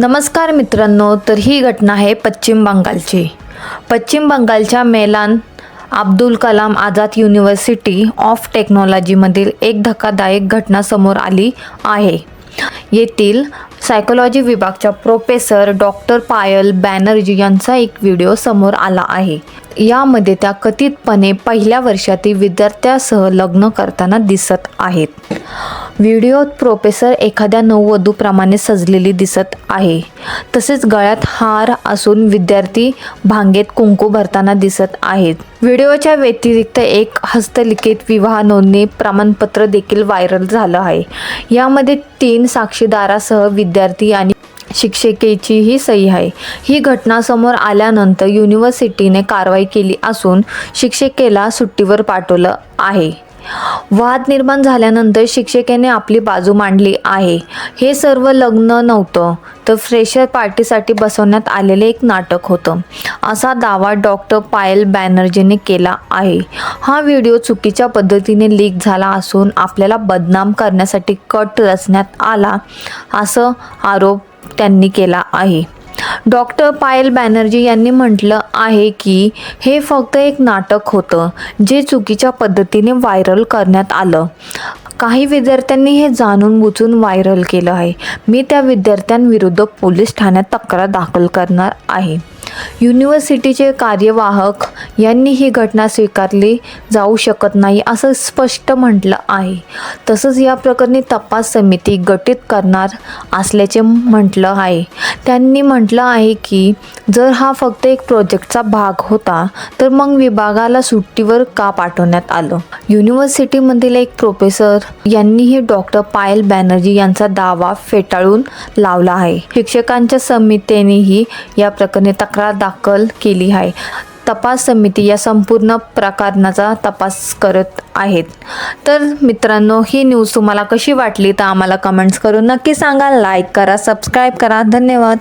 नमस्कार मित्रांनो तर ही घटना आहे पश्चिम बंगालची. पश्चिम बंगालच्या मेलान अब्दुल कलाम आझाद युनिव्हर्सिटी ऑफ टेक्नॉलॉजीमधील एक धक्कादायक घटना समोर आली आहे. येथील सायकोलॉजी विभागच्या प्रोफेसर डॉक्टर पायल बॅनर्जी यांचा एक व्हिडिओ समोर आला आहे. यामध्ये त्या कथितपणे पहिल्या वर्षातील विद्यार्थ्यासह लग्न करताना दिसत आहेत. व्हिडिओत प्रोफेसर एखाद्या नववधूप्रमाणे सजलेली दिसत आहे. तसेच गळ्यात हार असून विद्यार्थी भांगेत कुंकू भरताना दिसत आहेत. व्हिडिओच्या व्यतिरिक्त एक हस्तलिखित विवाह नोंदणी प्रमाणपत्र देखील व्हायरल झालं आहे. यामध्ये तीन साक्षीदारासह विद्यार्थी आणि शिक्षिकेचीही सही आहे. ही घटना समोर आल्यानंतर युनिव्हर्सिटीने कारवाई केली असून शिक्षिकेला सुट्टीवर पाठवलं आहे. वाद निर्माण झाल्यानंतर शिक्षिकेने आपली बाजू मांडली आहे. हे सर्व लग्न नव्हतं तर फ्रेशर पार्टीसाठी बसवण्यात आलेले एक नाटक होतं. असा दावा डॉक्टर पायल बॅनर्जीने केला आहे. हा व्हिडिओ चुकीच्या पद्धतीने लीक झाला असून आपल्याला बदनाम करण्यासाठी कट रचण्यात आला असं आरोप त्यांनी केला आहे. डॉक्टर पायल बॅनर्जी यांनी म्हटलं आहे की हे फक्त एक नाटक होतं जे चुकीच्या पद्धतीने व्हायरल करण्यात आलं. काही विद्यार्थ्यांनी हे जाणून बुजून व्हायरल केलं आहे. मी त्या विद्यार्थ्यांविरुद्ध पोलीस ठाण्यात तक्रार दाखल करणार आहे. युनिव्हर्सिटीचे कार्यवाहक यांनी ही घटना स्वीकारली जाऊ शकत नाही असं स्पष्ट म्हटलं आहे. तसंच या प्रकरणी तपास समिती गठीत करणार असल्याचे म्हटलं आहे. त्यांनी म्हटलं आहे की जर हा फक्त एक प्रोजेक्टचा भाग होता तर मग विभागाला सुट्टीवर का पाठवण्यात आलं? युनिव्हर्सिटीमधील एक प्रोफेसर यांनीही डॉक्टर पायल बॅनर्जी यांचा दावा फेटाळून लावला आहे. शिक्षकांच्या समितीनेही या प्रकरणी तक्रार दाखल केली आहे. तपास समिती या संपूर्ण प्रकरणाचा तपास करत आहेत. तर मित्रांनो ही न्यूज तुम्हाला कशी वाटली तर आम्हाला कमेंट्स करून नक्की सांगा. लाईक करा सबस्क्राईब करा. धन्यवाद.